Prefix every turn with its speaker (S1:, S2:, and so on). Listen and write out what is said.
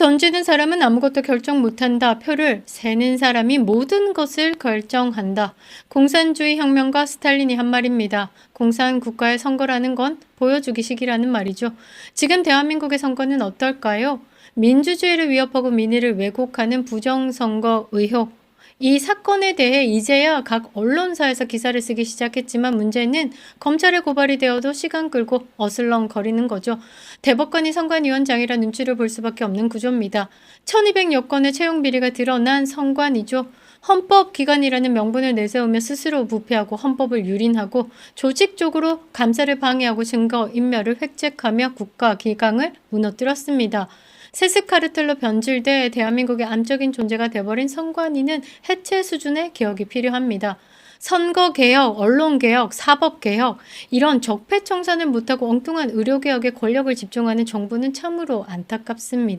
S1: 던지는 사람은 아무것도 결정 못한다. 표를 세는 사람이 모든 것을 결정한다. 공산주의 혁명가 스탈린이 한 말입니다. 공산 국가의 선거라는 건 보여주기식이라는 말이죠. 지금 대한민국의 선거는 어떨까요? 민주주의를 위협하고 민의를 왜곡하는 부정선거 의혹. 이 사건에 대해 이제야 각 언론사에서 기사를 쓰기 시작했지만 문제는 검찰에 고발이 되어도 시간 끌고 어슬렁거리는 거죠. 대법관이 선관위원장이라 눈치를 볼 수밖에 없는 구조입니다. 1200여 건의 채용 비리가 드러난 선관위죠. 헌법기관이라는 명분을 내세우며 스스로 부패하고 헌법을 유린하고 조직적으로 감사를 방해하고 증거 인멸을 획책하며 국가 기강을 무너뜨렸습니다. 세습 카르텔로 변질돼 대한민국의 안적인 존재가 돼버린 선관위는 해체 수준의 개혁이 필요합니다. 선거 개혁, 언론 개혁, 사법 개혁 이런 적폐청산을 못하고 엉뚱한 의료 개혁에 권력을 집중하는 정부는 참으로 안타깝습니다.